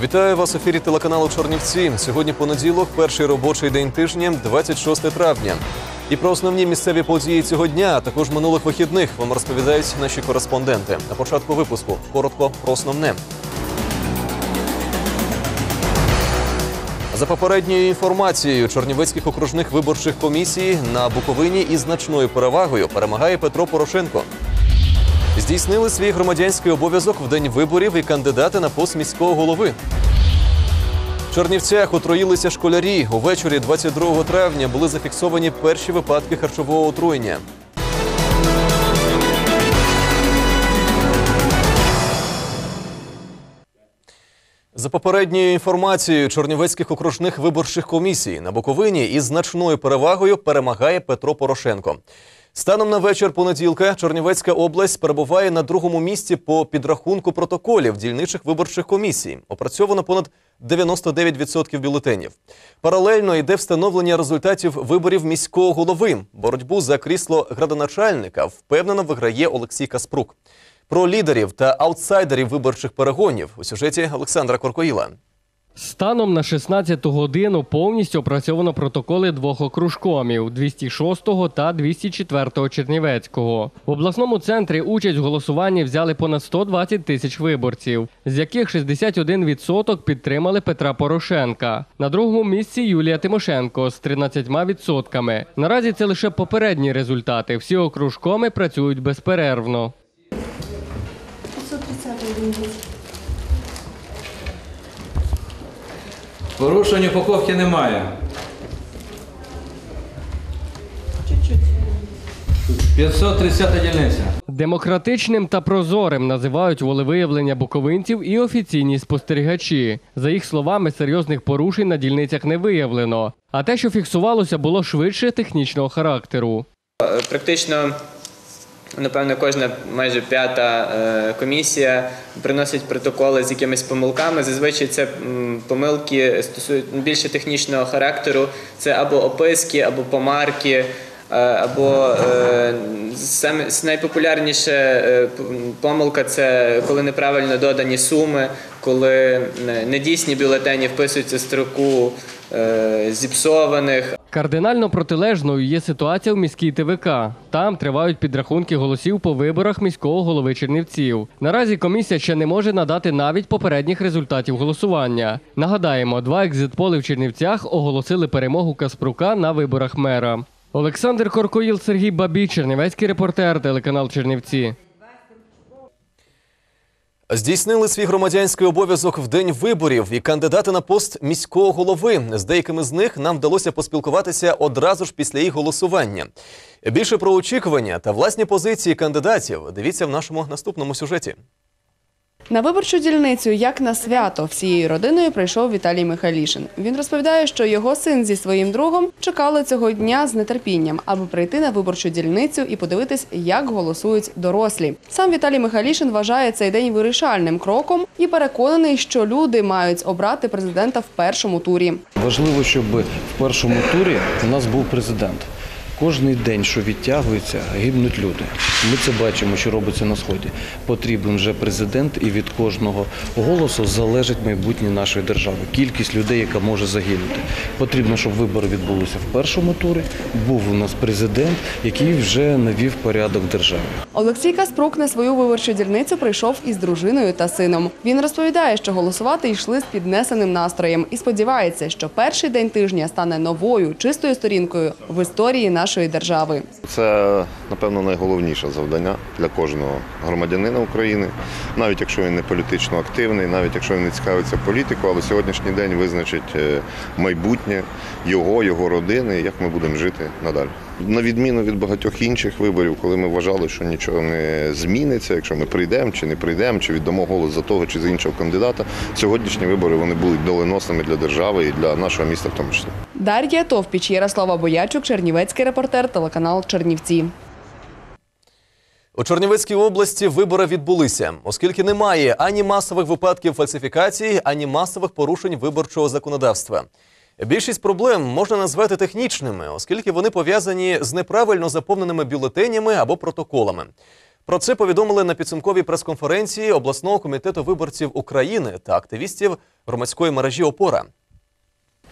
Вітаю вас в ефірі телеканалу Чорнівці. Сьогодні понеділок, перший робочий день тижня, 26 травня. І про основні місцеві події цього дня, а також минулих вихідних вам розповідають наші кореспонденти. На початку випуску коротко про основне. За попередньою інформацією Чорнівецьких окружних виборчих комісій на Буковині із значною перевагою перемагає Петро Порошенко. Здійснили свій громадянський обов'язок в день виборів і кандидати на пост міського голови. В Чернівцях отруїлися школярі. Увечері 22 травня були зафіксовані перші випадки харчового отруєння. За попередньою інформацією Чорнівецьких окружних виборчих комісій на Буковині із значною перевагою перемагає Петро Порошенко. Станом на вечір понеділка Чернівецька область перебуває на другому місці по підрахунку протоколів дільничих виборчих комісій. Опрацьовано понад 99% бюлетенів. Паралельно йде встановлення результатів виборів міського голови. Боротьбу за крісло градоначальника впевнено виграє Олексій Каспрук. Про лідерів та аутсайдерів виборчих перегонів у сюжеті Олександра Коркоїла. Станом на 16 годину повністю опрацьовано протоколи двох окружкомів 206 та 204 Чернівецького. В обласному центрі участь в голосуванні взяли понад 120 тисяч виборців, з яких 61% підтримали Петра Порошенка. На другому місці Юлія Тимошенко з 13%. Наразі це лише попередні результати. Всі окружкоми працюють безперервно. Порушень упаковки немає. Чуть-чуть. 530 дільниця. Демократичним та прозорим називають волевиявлення буковинців і офіційні спостерігачі. За їх словами, серйозних порушень на дільницях не виявлено. А те, що фіксувалося, було швидше технічного характеру. Практично, напевно, кожна майже п'ята е, комісія приносить протоколи з якимись помилками. Зазвичай це помилки стосують більше технічного характеру. Це або описки, або помарки. е, Або е, саме найпопулярніша е, помилка це коли неправильно додані суми, коли не- недійсні бюлетені вписуються строку зіпсованих Кардинально протилежною є ситуація в міській ТВК. Там тривають підрахунки голосів по виборах міського голови Чернівців. Наразі комісія ще не може надати навіть попередніх результатів голосування. Нагадаємо, два екзитполи в Чернівцях оголосили перемогу Каспрука на виборах мера. Олександр Коркоїл, Сергій Бабій, Чернівецький репортер, телеканал Чернівці. Здійснили свій громадянський обов'язок в день виборів і кандидати на пост міського голови. З деякими з них нам вдалося поспілкуватися одразу ж після їх голосування. Більше про очікування та власні позиції кандидатів дивіться в нашому наступному сюжеті. На виборчу дільницю, як на свято, всією родиною прийшов Віталій Михайлішин. Він розповідає, що його син зі своїм другом чекали цього дня з нетерпінням, аби прийти на виборчу дільницю і подивитись, як голосують дорослі. Сам Віталій Михайлішин вважає цей день вирішальним кроком і переконаний, що люди мають обрати президента в першому турі. Важливо, щоб в першому турі у нас був президент. Кожний день, що відтягується, гибнуть люди. Ми це бачимо, що робиться на сході. Потрібен вже президент, і від кожного голосу залежить майбутнє нашої держави. Кількість людей, яка може загинути. Потрібно, щоб вибори відбулися в першому турі. Був у нас президент, який вже навів порядок в державі. Олексій Каспрук на свою виборчу дільницю прийшов із дружиною та сином. Він розповідає, що голосувати йшли з піднесеним настроєм і сподівається, що перший день тижня стане новою чистою сторінкою в історії нашої держави. Це, напевно, найголовніше завдання для кожного громадянина України, навіть якщо він не політично активний, навіть якщо він не цікавиться політикою, але сьогоднішній день визначить е, майбутнє його, його родини, як ми будемо жити надалі. На відміну від багатьох інших виборів, коли ми вважали, що нічого не зміниться, якщо ми прийдемо чи не прийдемо, чи віддамо голос за того чи за іншого кандидата, сьогоднішні вибори вони будуть доленосними для держави і для нашого міста в тому числі. Дар'я Товпіч, Ярослава Боячук, Чернівецький репортер, телеканал Чернівці. У Чернівецькій області вибори відбулися, оскільки немає ані масових випадків фальсифікації, ані масових порушень виборчого законодавства. Більшість проблем можна назвати технічними, оскільки вони пов'язані з неправильно заповненими бюлетенями або протоколами. Про це повідомили на підсумковій прес-конференції обласного комітету виборців України та активістів громадської мережі Опора.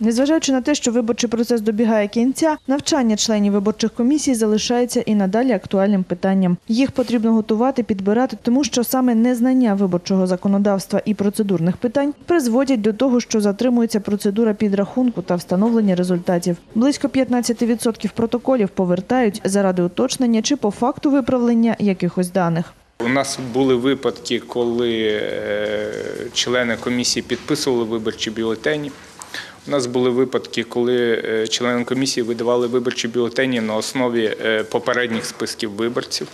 Незважаючи на те, що виборчий процес добігає кінця, навчання членів виборчих комісій залишається і надалі актуальним питанням. Їх потрібно готувати, підбирати, тому що саме незнання виборчого законодавства і процедурних питань призводять до того, що затримується процедура підрахунку та встановлення результатів. Близько 15% протоколів повертають заради уточнення чи по факту виправлення якихось даних. У нас були випадки, коли е, члени комісії підписували виборчі бюлетені. У нас були випадки, коли членам члени комісії видавали виборчі бюлетені на основі е, попередніх списків виборців.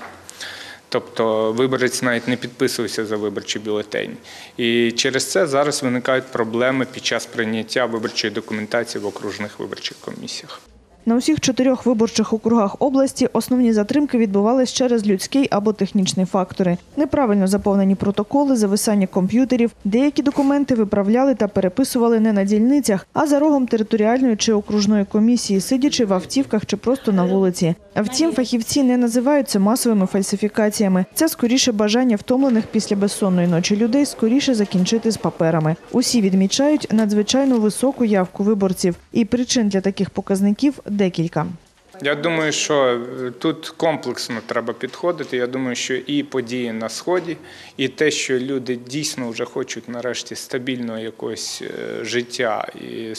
Тобто виборець навіть не підписувався за виборчий бюлетені. І через це зараз виникають проблеми під час прийняття виборчої документації в окружних виборчих комісіях. На усіх чотирьох виборчих округах області основні затримки відбувались через людський або технічні фактори. Неправильно заповнені протоколи, зависання комп'ютерів. Деякі документи виправляли та переписували не на дільницях, а за рогом територіальної чи окружної комісії, сидячи в автівках чи просто на вулиці. Втім, фахівці не називають це масовими фальсифікаціями. Це скоріше бажання втомлених після безсонної ночі людей скоріше закінчити з паперами. Усі відмічають надзвичайно високу явку виборців, і причин для таких показників декілька. Я думаю, що е, тут комплексно треба підходити. Я думаю, що і події на сході, і те, що люди дійсно вже хочуть нарешті стабільного якогось е, життя і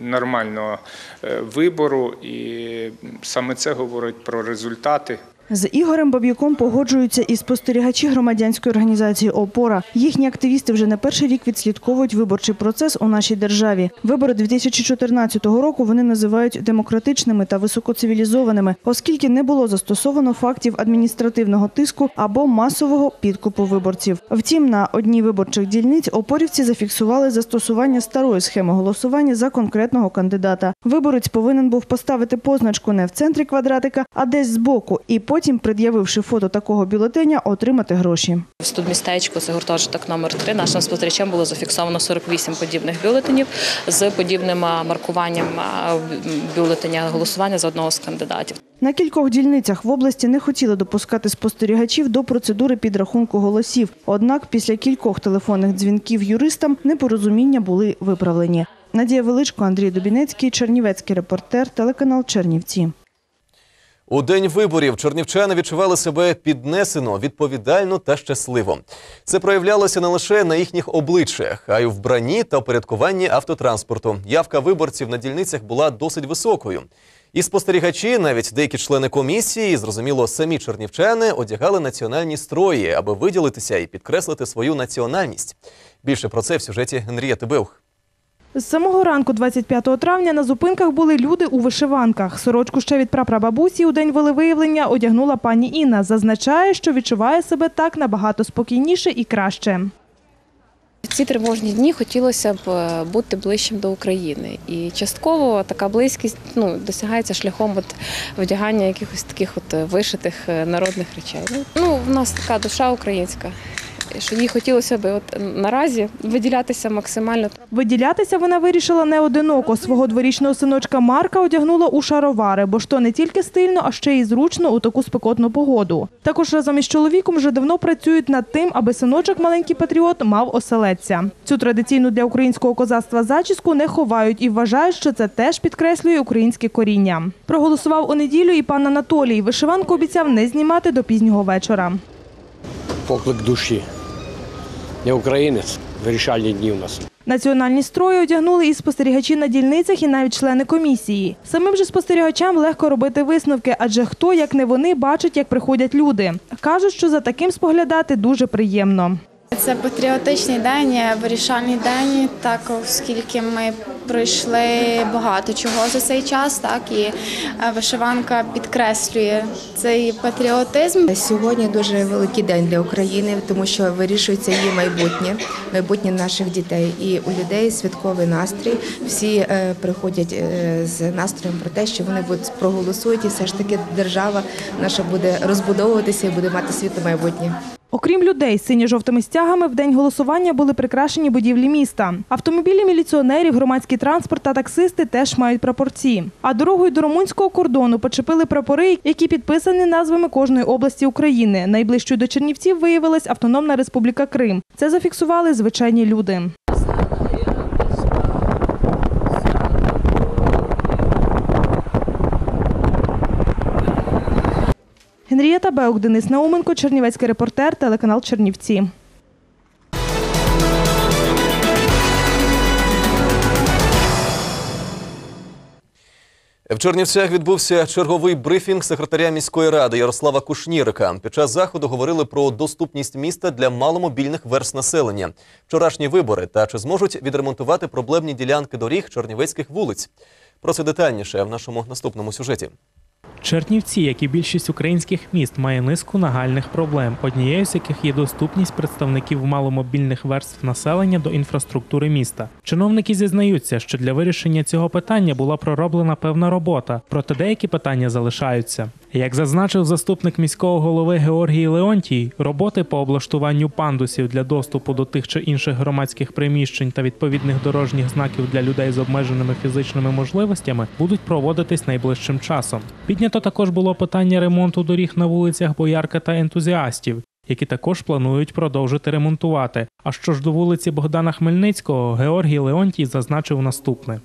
нормального е, вибору, і саме це говорить про результати. З Ігорем Баб'юком погоджуються і спостерігачі громадянської організації ОПОРА. Їхні активісти вже не перший рік відслідковують виборчий процес у нашій державі. Вибори 2014 року вони називають демократичними та високоцивілізованими, оскільки не було застосовано фактів адміністративного тиску або масового підкупу виборців. Втім, на одній виборчих дільниць опорівці зафіксували застосування старої схеми голосування за конкретного кандидата. Виборець повинен був поставити позначку не в центрі квадратика, а десь збоку, і потім, пред'явивши фото такого бюлетеня, отримати гроші. В студмістечку це гуртожиток номер 3 Нашим спостерігачам було зафіксовано 48 подібних бюлетенів з подібним маркуванням бюлетеня голосування за одного з кандидатів. На кількох дільницях в області не хотіли допускати спостерігачів до процедури підрахунку голосів. Однак після кількох телефонних дзвінків юристам непорозуміння були виправлені. Надія Величко, Андрій Дубінецький, Чернівецький репортер, телеканал Чернівці. У день виборів чернівчани відчували себе піднесено, відповідально та щасливо. Це проявлялося не лише на їхніх обличчях, а й в вбранні та упорядкуванні автотранспорту. Явка виборців на дільницях була досить високою. І спостерігачі, навіть деякі члени комісії, зрозуміло, самі чернівчани одягали національні строї, аби виділитися і підкреслити свою національність. Більше про це в сюжеті Генрієти Беух. З самого ранку 25 травня на зупинках були люди у вишиванках. Сорочку ще від прапрабабусі у день волевиявлення одягнула пані Інна. Зазначає, що відчуває себе так набагато спокійніше і краще. В ці тривожні дні хотілося б е, бути ближчим до України, і частково така близькість ну досягається шляхом от вдягання якихось таких от е, вишитих е, народних речей. Ну, Ну, в нас така душа українська, що їй хотілося б от наразі виділятися максимально. Виділятися вона вирішила не одиноко. Свого дворічного синочка Марка одягнула у шаровари, бо ж то не тільки стильно, а ще й зручно у таку спекотну погоду. Також разом із чоловіком вже давно працюють над тим, аби синочок маленький патріот мав оселедця. Цю традиційну для українського козацтва зачіску не ховають і вважають, що це теж підкреслює українське коріння. Проголосував у неділю і пан Анатолій. Вишиванку обіцяв не знімати до пізнього вечора. поклик душі. Я українець, вирішальні дні у нас. Національні строї одягнули і спостерігачі на дільницях, і навіть члени комісії. Самим же спостерігачам легко робити висновки, адже хто, як не вони, бачить, як приходять люди. Кажуть, що за таким споглядати дуже приємно. Це патріотичний день, вирішальний день, так оскільки ми пройшли багато чого за цей час, так і е, вишиванка підкреслює цей патріотизм. Сьогодні дуже великий день для України, тому що вирішується її майбутнє, майбутнє наших дітей. І у людей святковий настрій. Всі е, приходять е, з настроєм про те, що вони будуть проголосують, і все ж таки держава наша буде розбудовуватися і буде мати світле майбутнє. Окрім людей з синьо-жовтими стягами, в день голосування були прикрашені будівлі міста. Автомобілі міліціонерів, громадський транспорт та таксисти теж мають прапорці. А дорогою до румунського кордону почепили прапори, які підписані назвами кожної області України. Найближчою до Чернівців виявилась Автономна Республіка Крим. Це зафіксували звичайні люди. Генрієта Беук, Денис Науменко, Чернівецький репортер, телеканал Чернівці. В Чернівцях відбувся черговий брифінг секретаря міської ради Ярослава Кушнірика. Під час заходу говорили про доступність міста для маломобільних верст населення, вчорашні вибори та чи зможуть відремонтувати проблемні ділянки доріг чернівецьких вулиць. Про це детальніше в нашому наступному сюжеті. Чернівці, як і більшість українських міст, має низку нагальних проблем, однією з яких є доступність представників маломобільних верств населення до інфраструктури міста. Чиновники зізнаються, що для вирішення цього питання була пророблена певна робота, проте деякі питання залишаються. Як зазначив заступник міського голови Георгій Леонтій, роботи по облаштуванню пандусів для доступу до тих чи інших громадських приміщень та відповідних дорожніх знаків для людей з обмеженими фізичними можливостями будуть проводитись найближчим часом. Піднято також було питання ремонту доріг на вулицях Боярка та ентузіастів. Які також планують продовжити ремонтувати. А що ж до вулиці Богдана Хмельницького, Георгій Леонтій зазначив наступне.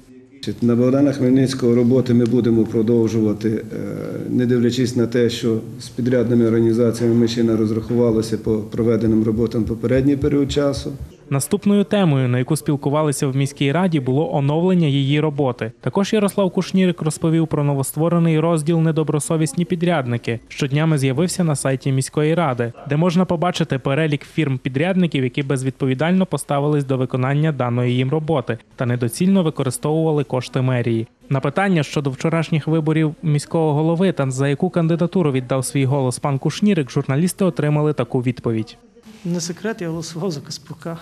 На Богдана Хмельницького роботи ми будемо продовжувати, е, не дивлячись на те, що з підрядними організаціями ми ще не розрахувалися по проведеним роботам попередній період часу. Наступною темою, на яку спілкувалися в міській раді, було оновлення її роботи. Також Ярослав Кушнірик розповів про новостворений розділ Недобросовісні підрядники, що днями з'явився на сайті міської ради, де можна побачити перелік фірм-підрядників, які безвідповідально поставились до виконання даної їм роботи та недоцільно використовували кошти мерії. На питання щодо вчорашніх виборів міського голови та за яку кандидатуру віддав свій голос пан Кушнірик, журналісти отримали таку відповідь. Не секрет, я голосував за Каспрука.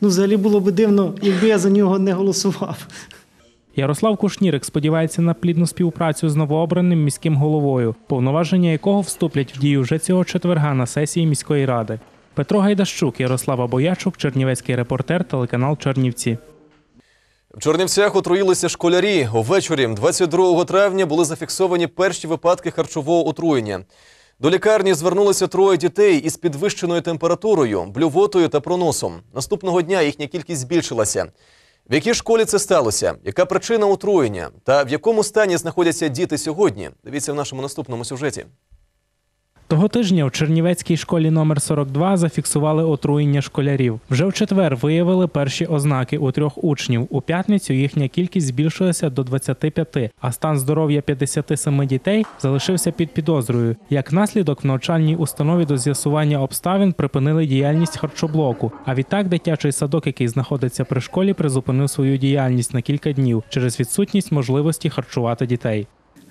Ну, взагалі було б дивно, якби я за нього не голосував. Ярослав Кушнірик сподівається на плідну співпрацю з новообраним міським головою, повноваження якого вступлять в дію вже цього четверга на сесії міської ради. Петро Гайдащук, Ярослава Боячук, Чернівецький репортер, телеканал Чернівці. В Чернівцях отруїлися школярі. Увечері 22 травня були зафіксовані перші випадки харчового отруєння. До лікарні звернулися троє дітей із підвищеною температурою, блювотою та проносом. Наступного дня їхня кількість збільшилася. В якій школі це сталося? Яка причина отруєння? Та в якому стані знаходяться діти сьогодні? Дивіться в нашому наступному сюжеті. Того тижня в Чернівецькій школі номер 42 зафіксували отруєння школярів. Вже в четвер виявили перші ознаки у трьох учнів. У п'ятницю їхня кількість збільшилася до 25, а стан здоров'я 57 дітей залишився під підозрою. Як наслідок, в навчальній установі до з'ясування обставин припинили діяльність харчоблоку. А відтак дитячий садок, який знаходиться при школі, призупинив свою діяльність на кілька днів через відсутність можливості харчувати дітей.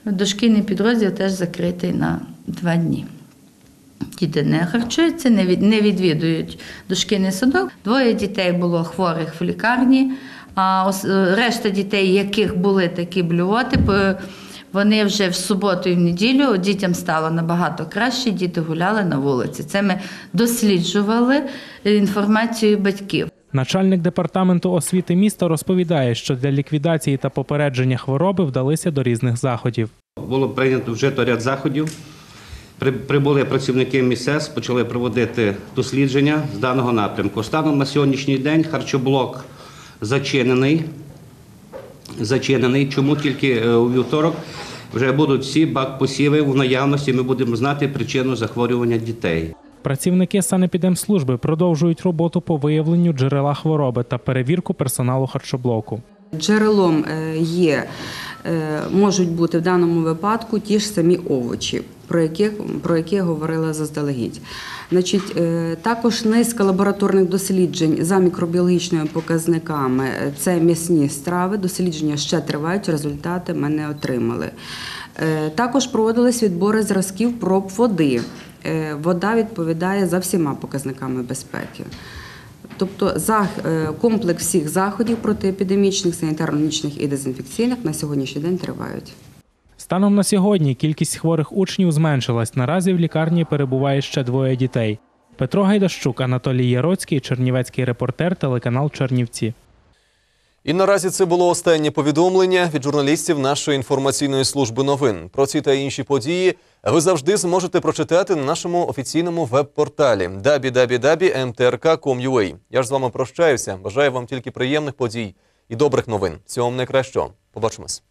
Дошкільний підрозділ теж закритий на два дні. Діти не харчуються, не від- не відвідують дошкільний садок. Двоє дітей було хворих в лікарні, а решта дітей, яких були такі блювоти, по- вони вже в суботу і в неділю дітям стало набагато краще, діти гуляли на вулиці. Це ми досліджували інформацію батьків. Начальник департаменту освіти міста розповідає, що для ліквідації та попередження хвороби вдалися до різних заходів. Було прийнято вжито ряд заходів. При- Прибули працівники МІСЕС, почали проводити дослідження з даного напрямку. Станом на сьогоднішній день харчоблок зачинений. Зачинений. Чому тільки е, у вівторок вже будуть всі бак-посіви в наявності. Ми будемо знати причину захворювання дітей. Працівники санепідемслужби продовжують роботу по виявленню джерела хвороби та перевірку персоналу харчоблоку. Джерелом е, є, е, можуть бути в даному випадку ті ж самі овочі, про які, про які говорила заздалегідь. Значить, е, також низка лабораторних досліджень за мікробіологічними показниками. Е, Це м'ясні страви. Дослідження ще тривають, результати ми не отримали. Е, Також проводились відбори зразків проб води. Вода відповідає за всіма показниками безпеки. Тобто за комплекс всіх заходів протиепідемічних, санітарно-гігієнічних і дезінфекційних на сьогоднішній день тривають. Станом на сьогодні кількість хворих учнів зменшилась. Наразі в лікарні перебуває ще двоє дітей. Петро Гайдащук, Анатолій Яроцький, Чернівецький репортер, телеканал Чернівці. І наразі це було останнє повідомлення від журналістів нашої інформаційної служби новин. Про ці та інші події ви завжди зможете прочитати на нашому офіційному веб-порталі www.mtrk.com.ua. Я ж з вами прощаюся. Бажаю вам тільки приємних подій і добрих новин. Всього вам найкращого. Побачимось.